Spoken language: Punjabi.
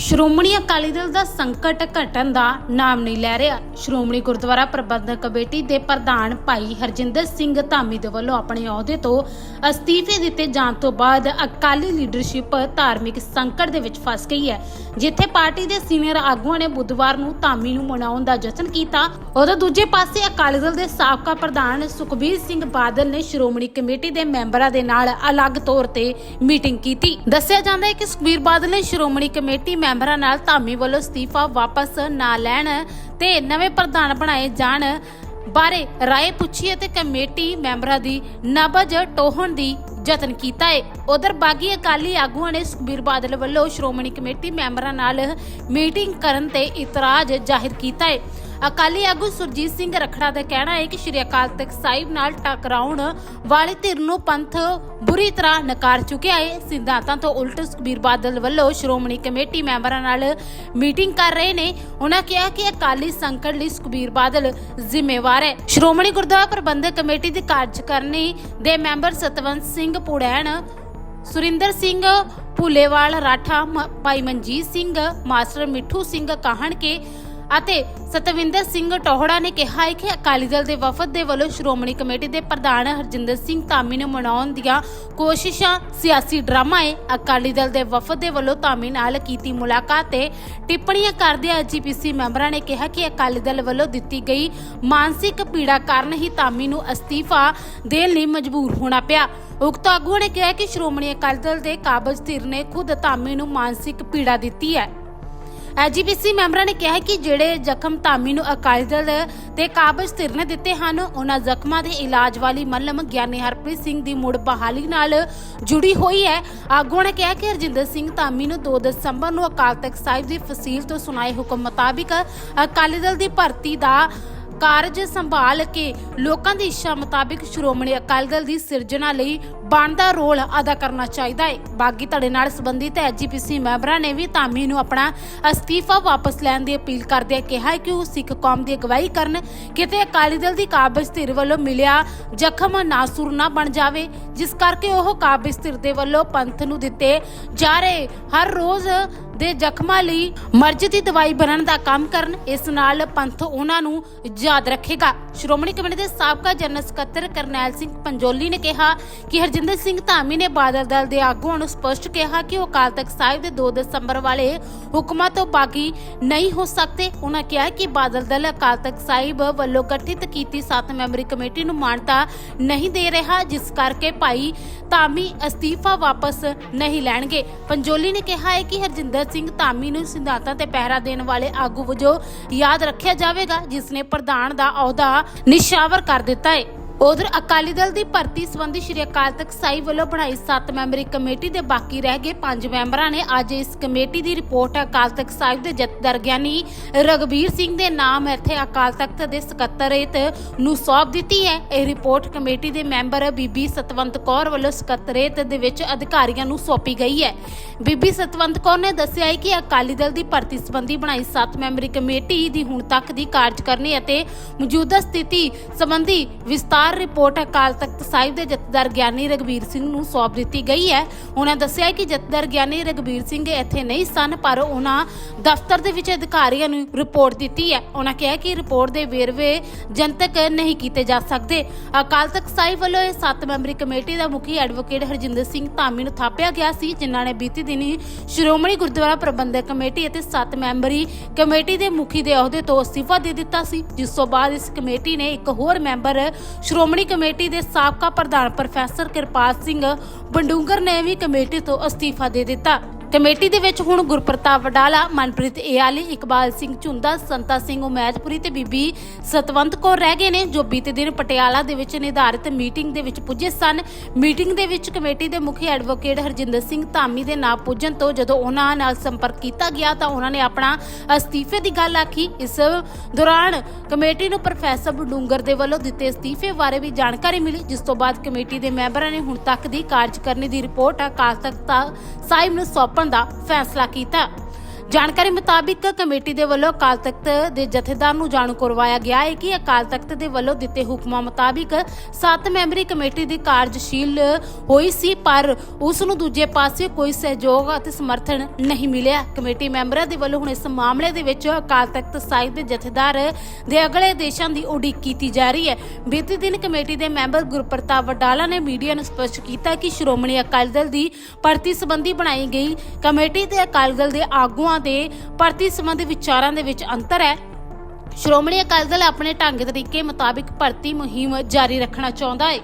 ਸ਼੍ਰੋਮਣੀ ਅਕਾਲੀ ਦਲ ਦਾ ਸੰਕਟ ਘਟਣ ਦਾ ਨਾਮ ਨਹੀਂ ਲੈ ਰਿਹਾ। ਸ਼੍ਰੋਮਣੀ ਗੁਰਦੁਆਰਾ ਪ੍ਰਬੰਧਕ ਕਮੇਟੀ ਦੇ ਪ੍ਰਧਾਨ ਭਾਈ ਹਰਜਿੰਦਰ ਸਿੰਘ ਧਾਮੀ ਦੇ ਵੱਲੋਂ ਆਪਣੇ ਅਹੁਦੇ ਤੋਂ ਅਸਤੀਫੇ ਦਿੱਤੇ ਜਾਣ ਤੋਂ ਬਾਅਦ ਅਕਾਲੀ ਲੀਡਰਸ਼ਿਪ ਧਾਰਮਿਕ ਸੰਕਟ ਦੇ ਵਿੱਚ ਫਸ ਗਈ ਹੈ। ਜਿੱਥੇ ਪਾਰਟੀ ਦੇ ਸੀਨੀਅਰ ਆਗੂਆਂ ਨੇ ਬੁੱਧਵਾਰ ਨੂੰ ਧਾਮੀ ਨੂੰ ਮਨਾਉਣ ਦਾ ਯਤਨ ਕੀਤਾ, ਉਦੋਂ ਦੂਜੇ ਪਾਸੇ ਅਕਾਲੀ ਦਲ ਦੇ ਸਾਬਕਾ ਪ੍ਰਧਾਨ ਸੁਖਬੀਰ ਸਿੰਘ ਬਾਦਲ ਨੇ ਸ਼੍ਰੋਮਣੀ ਕਮੇਟੀ ਦੇ ਮੈਂਬਰਾਂ ਦੇ ਨਾਲ ਅਲੱਗ ਤੌਰ ਤੇ ਮੀਟਿੰਗ ਕੀਤੀ। ਦੱਸਿਆ ਜਾਂਦਾ ਹੈ ਕਿ ਸੁਖਬੀਰ ਬਾਦਲ ਨੇ ਸ਼੍ਰੋਮਣੀ ਕਮੇਟੀ ਮੈਂਬਰਾਂ ਨਾਲ ਧਾਮੀ ਵੱਲੋਂ ਅਸਤੀਫਾ ਵਾਪਸ ਨਾ ਲੈਣ ਤੇ ਨਵੇਂ ਪ੍ਰਧਾਨ ਬਣਾਏ ਜਾਣ ਬਾਰੇ ਰਾਏ ਪੁੱਛੀ ਅਤੇ ਕਮੇਟੀ ਮੈਂਬਰਾਂ ਦੀ ਨਬਜ ਟੋਹਣ ਦੀ ਯਤਨ ਕੀਤਾ ਹੈ ਉਧਰ ਬਾਗੀ ਅਕਾਲੀ ਆਗੂਆਂ ਨੇ ਸੁਖਬੀਰ ਬਾਦਲ ਵੱਲੋਂ ਸ਼੍ਰੋਮਣੀ ਕਮੇਟੀ ਮੈਂਬਰਾਂ ਨਾਲ ਮੀਟਿੰਗ ਕਰਨ ਤੇ ਇਤਰਾਜ਼ ਜ਼ਾਹਿਰ ਕੀਤਾ ਹੈ ਅਕਾਲੀ ਆਗੂ ਸੁਰਜੀਤ ਸਿੰਘ ਰਖੜਾ ਦਾ ਕਹਿਣਾ ਹੈ ਕਿ ਸ਼੍ਰੀ ਅਕਾਲ ਤਖਤ ਸਾਹਿਬ ਨਾਲ ਟਕਰਾਉਣ ਵਾਲੀ ਧਿਰ ਨੂੰ ਪੰਥ ਬੁਰੀ ਤਰ੍ਹਾਂ ਨਕਾਰ ਚੁੱਕਿਆ ਹੈ। ਸਿਧਾਂਤਾਂ ਤੋਂ ਉਲਟ ਸੁਖਬੀਰ ਬਾਦਲ ਵੱਲੋਂ ਸ਼੍ਰੋਮਣੀ ਕਮੇਟੀ ਮੈਂਬਰਾਂ ਨਾਲ ਮੀਟਿੰਗ ਕਰ ਰਹੇ ਨੇ। ਉਹਨਾਂ ਕਿਹਾ ਕਿ ਅਕਾਲੀ ਸੰਕਟ ਲਈ ਸੁਖਬੀਰ ਬਾਦਲ ਜ਼ਿੰਮੇਵਾਰ ਹੈ। ਸ਼੍ਰੋਮਣੀ ਗੁਰਦੁਆਰਾ ਪ੍ਰਬੰਧਕ ਕਮੇਟੀ ਦੀ ਕਾਰਜਕਾਰਨੀ ਦੇ ਮੈਂਬਰ ਸਤਵੰਤ ਸਿੰਘ ਪੁੜੈਣ, ਸੁਰਿੰਦਰ ਸਿੰਘ ਭੁਲੇਵਾਲ, ਰਾਠਾ ਭਾਈ ਮਨਜੀਤ ਸਿੰਘ, ਮਾਸਟਰ ਮਿੱਠੂ ਸਿੰਘ ਕਾਹਣ ਕੇ ਅਤੇ ਸਤਵਿੰਦਰ ਸਿੰਘ ਟੋਹੜਾ ਨੇ ਕਿਹਾ ਹੈ ਕਿ ਅਕਾਲੀ ਦਲ ਦੇ ਵਫਦ ਦੇ ਵੱਲੋਂ ਸ਼੍ਰੋਮਣੀ ਕਮੇਟੀ ਦੇ ਪ੍ਰਧਾਨ ਹਰਜਿੰਦਰ ਸਿੰਘ ਧਾਮੀ ਨੂੰ ਮਨਾਉਣ ਦੀਆਂ ਕੋਸ਼ਿਸ਼ਾਂ ਸਿਆਸੀ ਡਰਾਮਾ ਹੈ ਅਕਾਲੀ ਦਲ ਦੇ ਵਫਦ ਦੇ ਵੱਲੋਂ ਧਾਮੀ ਨਾਲ ਕੀਤੀ ਮੁਲਾਕਾਤ ਤੇ ਟਿੱਪਣੀਆਂ ਕਰਦਿਆਂ ਜੀਪੀਸੀ ਮੈਂਬਰਾਂ ਨੇ ਕਿਹਾ ਕਿ ਅਕਾਲੀ ਦਲ ਵੱਲੋਂ ਦਿੱਤੀ ਗਈ ਮਾਨਸਿਕ ਪੀੜਾ ਕਾਰਨ ਹੀ ਧਾਮੀ ਨੂੰ ਅਸਤੀਫਾ ਦੇਣ ਲਈ ਮਜਬੂਰ ਹੋਣਾ ਪਿਆ। ਉਕਤ ਆਗੂਆਂ ਨੇ ਕਿਹਾ ਕਿ ਸ਼੍ਰੋਮਣੀ ਅਕਾਲੀ ਦਲ ਦੇ ਕਾਬਜ਼ ਧਿਰ ਨੇ ਖੁਦ ਧਾਮੀ ਨੂੰ ਮਾਨਸਿਕ ਪੀੜਾ ਦਿੱਤੀ ਹੈ। ਐਜੀਪੀਸੀ ਮੈਂਬਰਾਂ ਨੇ ਕਿਹਾ ਕਿ ਜਿਹੜੇ ਜ਼ਖਮ ਧਾਮੀ ਨੂੰ ਅਕਾਲੀ ਦਲ ਤੇ ਕਾਬਜ਼ ਧਿਰ ਨੇ ਦਿੱਤੇ ਹਨ, ਉਹਨਾਂ ਜ਼ਖਮਾਂ ਦੇ ਇਲਾਜ ਵਾਲੀ ਮੱਲਮ ਗਿਆਨੀ ਹਰਪ੍ਰੀਤ ਸਿੰਘ ਦੀ ਮੁੜ ਬਹਾਲੀ ਨਾਲ ਜੁੜੀ ਹੋਈ ਹੈ। ਆਗੂਆਂ ਨੇ ਕਿਹਾ ਕਿ ਹਰਜਿੰਦਰ ਸਿੰਘ ਧਾਮੀ ਨੂੰ 2 ਦਸੰਬਰ ਨੂੰ ਅਕਾਲ ਤਖਤ ਸਾਹਿਬ ਦੀ ਫਸੀਲ ਤੋਂ ਸੁਣਾਏ ਹੁਕਮ ਮੁਤਾਬਿਕ ਅਕਾਲੀ ਦਲ ਦੀ ਭਰਤੀ ਦਾ ਕਾਰਜ ਸੰਭਾਲ ਕੇ ਲੋਕਾਂ ਦੀ ਇੱਛਾ ਮੁਤਾਬਿਕ ਸ਼੍ਰੋਮਣੀ ਅਕਾਲੀ ਦਲ ਦੀ ਸਿਰਜਣਾ ਲਈ ਬਣਦਾ ਰੋਲ ਅਦਾ ਕਰਨਾ ਚਾਹੀਦਾ ਹੈ ਬਾਗੀ ਧੜੇ ਨਾਲ ਸੰਬੰਧਿਤ ਐਜੀਪੀਸੀ ਮੈਂਬਰਾਂ ਨੇ ਵੀ ਧਾਮੀ ਨੂੰ ਆਪਣਾ ਅਸਤੀਫਾ ਵਾਪਸ ਲੈਣ ਦੀ ਅਪੀਲ ਕਰਦਿਆਂ ਕਿਹਾ ਕਿ ਉਹ ਸਿੱਖ ਕੌਮ ਦੀ ਅਗਵਾਈ ਕਰਨ, ਕਿਤੇ ਅਕਾਲੀ ਦਲ ਦੀ ਕਾਬਜ਼ ਧਿਰ ਵੱਲੋਂ ਮਿਲਿਆ ਜ਼ਖਮ ਨਾਸੂਰ ਨਾ ਬਣ ਜਾਵੇ, ਜਿਸ ਕਰਕੇ ਉਹ ਕਾਬਜ਼ ਧਿਰ ਦੇ ਵੱਲੋਂ ਪੰਥ ਨੂੰ ਦਿੱਤੇ ਜਾ ਰਹੇ ਹਰ ਰੋਜ਼ ਦੇ ਜ਼ਖਮਾਂ ਲਈ ਮਰਜ਼ ਦੀ ਦਵਾਈ ਬਣਨ ਦਾ ਕੰਮ ਕਰਨ, ਇਸ ਨਾਲ ਪੰਥ ਉਹਨਾਂ ਨੂੰ ਯਾਦ ਰੱਖੇਗਾ। ਸ਼੍ਰੋਮਣੀ ਕਮੇਟੀ ਦੇ ਸਾਬਕਾ ਜਨਰਲ ਸਕੱਤਰ ਕਰਨੈਲ ਸਿੰਘ ਪੰਜੋਲੀ ਨੇ ਕਿਹਾ ਕਿ ਹਰਜਿੰਦਰ ਸਿੰਘ ਧਾਮੀ ਨੇ ਬਾਦਲ ਦਲ ਦੇ ਆਗੂਆਂ ਨੂੰ ਸਪਸ਼ਟ ਕਿਹਾ ਕਿ ਉਹ ਅਕਾਲ ਤਖਤ ਸਾਹਿਬ ਦੇ 2 ਦਸੰਬਰ ਵਾਲੇ ਹੁਕਮਾਂ ਤੋਂ ਬਾਗੀ ਨਹੀਂ ਹੋ ਸਕਦੇ। ਉਹਨਾਂ ਕਿਹਾ ਕਿ ਬਾਦਲ ਦਲ ਅਕਾਲ ਤਖਤ ਸਾਹਿਬ ਵੱਲੋਂ ਗਠਿਤ ਕੀਤੀ 7 ਮੈਂਬਰੀ ਕਮੇਟੀ ਨੂੰ ਮਾਨਤਾ ਨਹੀਂ ਦੇ ਰਿਹਾ, ਜਿਸ ਕਰਕੇ ਭਾਈ ਧਾਮੀ ਅਸਤੀਫਾ ਵਾਪਸ ਨਹੀਂ ਲੈਣਗੇ। ਪੰਜੋਲੀ ਨੇ ਕਿਹਾ ਹੈ ਕਿ ਹਰਜਿੰਦਰ ਸਿੰਘ ਧਾਮੀ ਨੂੰ ਸਿਧਾਂਤਾਂ ਤੇ ਪਹਿਰਾ ਦੇਣ ਵਾਲੇ ਆਗੂ ਵਜੋਂ ਯਾਦ ਰੱਖਿਆ ਜਾਵੇਗਾ, ਜਿਸ ਨੇ ਪ੍ਰਧਾਨ ਦਾ ਅਹੁਦਾ ਨਿਸ਼ਾਵਰ ਕਰ ਦਿੱਤਾ ਹੈ। ਉਧਰ ਅਕਾਲੀ ਦਲ ਦੀ ਭਰਤੀ ਸੰਬੰਧੀ ਸ਼੍ਰੀ ਅਕਾਲ ਤਖਤ ਸਾਹਿਬ ਵੱਲੋਂ ਬਣਾਈ 7 ਮੈਂਬਰੀ ਕਮੇਟੀ ਦੇ ਬਾਕੀ ਰਹਿ ਗਏ 5 ਮੈਂਬਰਾਂ ਨੇ ਅੱਜ ਇਸ ਕਮੇਟੀ ਦੀ ਰਿਪੋਰਟ ਅਕਾਲ ਤਖਤ ਸਾਹਿਬ ਦੇ ਜਥੇਦਾਰ ਗਿਆਨੀ ਰਗਵੀਰ ਸਿੰਘ ਦੇ ਨਾਮ ਇੱਥੇ ਅਕਾਲ ਤਖਤ ਦੇ ਸਕੱਤਰੇਤ ਨੂੰ ਸੌਂਪ ਦਿੱਤੀ ਹੈ। ਇਹ ਰਿਪੋਰਟ ਕਮੇਟੀ ਦੇ ਮੈਂਬਰ ਬੀਬੀ ਸਤਵੰਤ ਕੌਰ ਵੱਲੋਂ ਸਕੱਤਰੇਤ ਦੇ ਵਿੱਚ ਅਧਿਕਾਰੀਆਂ ਨੂੰ ਸੌਂਪੀ ਗਈ ਹੈ। ਬੀਬੀ ਸਤਵੰਤ ਕੌਰ ਨੇ ਦੱਸਿਆ ਹੈ ਕਿ ਅਕਾਲੀ ਦਲ ਦੀ ਭਰਤੀ ਸੰਬੰਧੀ ਬਣਾਈ 7 ਮੈਂਬਰੀ ਕਮੇਟੀ ਦੀ ਹੁਣ ਤੱਕ ਦੀ ਕਾਰਜਕਰਨੀ ਅਤੇ ਮੌਜੂਦਾ ਸਥਿਤੀ ਸੰਬੰਧੀ ਵਿਸਤਾਰ ਰਿਪੋਰਟ ਅਕਾਲ ਤਖਤ ਸਾਹਿਬ ਦੇ ਜਥੇਦਾਰ ਗਿਆਨੀ ਰਗਵੀਰ ਸਿੰਘ ਨੂੰ ਸੌਂਪ ਦਿੱਤੀ ਗਈ ਹੈ। ਉਹਨਾਂ ਦੱਸਿਆ ਕਿ ਜਥੇਦਾਰ ਗਿਆਨੀ ਰਗਵੀਰ ਸਿੰਘ ਇੱਥੇ ਨਹੀਂ ਸਨ, ਪਰ ਉਹਨਾਂ ਦਫ਼ਤਰ ਦੇ ਵਿੱਚ ਅਧਿਕਾਰੀਆਂ ਨੂੰ ਰਿਪੋਰਟ ਦਿੱਤੀ ਹੈ। ਉਹਨਾਂ ਕਿਹਾ ਕਿ ਰਿਪੋਰਟ ਦੇ ਵੇਰਵੇ ਜਨਤਕ ਨਹੀਂ ਕੀਤੇ ਜਾ ਸਕਦੇ। ਅਕਾਲ ਤਖਤ ਸਾਹਿਬ ਵੱਲੋਂ ਇਹ 7 ਮੈਂਬਰੀ ਕਮੇਟੀ ਦਾ ਮੁਖੀ ਐਡਵੋਕੇਟ ਹਰਜਿੰਦਰ ਸਿੰਘ ਧਾਮੀ ਨੂੰ ਥਾਪਿਆ ਗਿਆ ਸੀ, ਜਿਨ੍ਹਾਂ ਨੇ ਬੀਤੀ ਦਿਨੀ ਸ਼੍ਰੋਮਣੀ ਗੁਰਦੁਆਰਾ ਪ੍ਰਬੰਧਕ ਕਮੇਟੀ ਅਤੇ 7 ਮੈਂਬਰੀ ਕਮੇਟੀ ਦੇ ਮੁਖੀ ਦੇ ਅਹੁਦੇ ਤੋਂ ਅਸਤੀਫਾ ਦੇ ਦਿੱਤਾ ਸੀ, ਜਿਸ ਤੋਂ ਬਾਅਦ ਇਸ ਕਮੇਟੀ ਨੇ ਇੱਕ ਹੋਰ ਮੈਂਬਰ ਸ਼੍ਰੋਮਣੀ ਕਮੇਟੀ ਦੇ ਸਾਬਕਾ ਪ੍ਰਧਾਨ ਪ੍ਰੋਫੈਸਰ ਕਿਰਪਾਲ ਸਿੰਘ ਬੰਡੂੰਗਰ ਨੇ ਵੀ ਕਮੇਟੀ ਤੋਂ ਅਸਤੀਫਾ ਦੇ ਦਿੱਤਾ। ਕਮੇਟੀ ਦੇ ਵਿੱਚ ਹੁਣ ਗੁਰਪ੍ਰਤਾਪ ਵਡਾਲਾ, ਮਨਪ੍ਰੀਤ ਏਆਲੀ, ਇਕਬਾਲ ਸਿੰਘ ਝੁੰਦਾ, ਸੰਤਾ ਸਿੰਘ ਉਮੈਦਪੁਰੀ ਤੇ ਬੀਬੀ ਸਤਵੰਤ ਕੌਰ ਰਹਿ ਗਏ ਨੇ, ਜੋ ਬੀਤੇ ਦਿਨ ਪਟਿਆਲਾ ਦੇ ਵਿੱਚ ਨਿਰਧਾਰਿਤ ਮੀਟਿੰਗ ਦੇ ਵਿੱਚ ਪੁੱਜੇ ਸਨ। ਮੀਟਿੰਗ ਦੇ ਵਿੱਚ ਕਮੇਟੀ ਦੇ ਮੁਖੀ ਐਡਵੋਕੇਟ ਹਰਜਿੰਦਰ ਸਿੰਘ ਧਾਮੀ ਦੇ ਨਾਂ ਪੁੱਜਣ ਤੋਂ ਜਦੋਂ ਉਹਨਾਂ ਨਾਲ ਸੰਪਰਕ ਕੀਤਾ ਗਿਆ ਤਾਂ ਉਹਨਾਂ ਨੇ ਆਪਣਾ ਅਸਤੀਫੇ ਦੀ ਗੱਲ ਆਖੀ। ਇਸ ਦੌਰਾਨ ਕਮੇਟੀ ਨੂੰ ਪ੍ਰੋਫੈਸਰ ਬਡੂੰਗਰ ਦੇ ਵੱਲੋਂ ਦਿੱਤੇ ਅਸਤੀਫੇ ਬਾਰੇ ਵੀ ਜਾਣਕਾਰੀ ਮਿਲੀ, ਜਿਸ ਤੋਂ ਬਾਅਦ ਕਮੇਟੀ ਦੇ ਮੈਂਬਰਾਂ ਨੇ ਹੁਣ ਤੱਕ ਦੀ ਕਾਰਜਕਰਨੀ ਦੀ ਰਿਪੋਰਟ ਅਕਾਲ ਤਖਤ ਸਾਹਿਬ ਨੂੰ ਸੌਂਪੀ ਦਾ ਫੈਸਲਾ ਕੀਤਾ। ਜਾਣਕਾਰੀ ਮੁਤਾਬਿਕ ਕਮੇਟੀ ਦੇ ਵੱਲੋਂ ਅਕਾਲ ਤਖਤ ਦੇ ਜਥੇਦਾਰ ਨੂੰ ਜਾਣੂ ਕਰਵਾਇਆ ਗਿਆ ਹੈ ਕਿ ਅਕਾਲ ਤਖਤ ਦੇ ਵੱਲੋਂ ਦਿੱਤੇ ਹੁਕਮਾਂ ਮੁਤਾਬਿਕ 7 ਮੈਂਬਰੀ ਕਮੇਟੀ ਦੀ ਕਾਰਜਸ਼ੀਲ ਹੋਈ ਸੀ, ਪਰ ਉਸ ਨੂੰ ਦੂਜੇ ਪਾਸੇ ਕੋਈ ਸਹਿਯੋਗ ਅਤੇ ਸਮਰਥਨ ਨਹੀਂ ਮਿਲਿਆ। ਕਮੇਟੀ ਮੈਂਬਰਾਂ ਦੇ ਵੱਲੋਂ ਹੁਣ ਇਸ ਮਾਮਲੇ ਦੇ ਵਿੱਚ ਅਕਾਲ ਤਖਤ ਸਾਹਿਬ ਦੇ ਜਥੇਦਾਰ ਦੇ ਅਗਲੇ ਦੇਸ਼ਾਂ ਦੀ ਉਡੀਕ ਕੀਤੀ ਜਾ ਰਹੀ ਹੈ। ਬੀਤੇ ਦਿਨ ਕਮੇਟੀ ਦੇ ਮੈਂਬਰ ਗੁਰਪ੍ਰਤਾਪ ਵਡਾਲਾ ਨੇ ਮੀਡੀਆ ਨੂੰ ਸਪਸ਼ਟ ਕੀਤਾ ਕਿ ਸ਼੍ਰੋਮਣੀ ਅਕਾਲੀ ਦਲ ਦੀ ਭਰਤੀ ਸੰਬੰਧੀ ਬਣਾਈ ਗਈ ਕਮੇਟੀ ਤੇ ਅਕਾਲੀ ਦਲ ਦੇ ਆਗੂਆਂ ਦੇ ਭਰਤੀ ਸੰਬੰਧੀ ਵਿਚਾਰਾਂ ਦੇ ਵਿੱਚ ਅੰਤਰ ਹੈ। ਸ਼੍ਰੋਮਣੀ ਅਕਾਲੀ ਦਲ ਆਪਣੇ ਢੰਗ ਤਰੀਕੇ ਮੁਤਾਬਿਕ ਭਰਤੀ ਮੁਹਿੰਮ ਜਾਰੀ ਰੱਖਣਾ ਚਾਹੁੰਦਾ ਹੈ।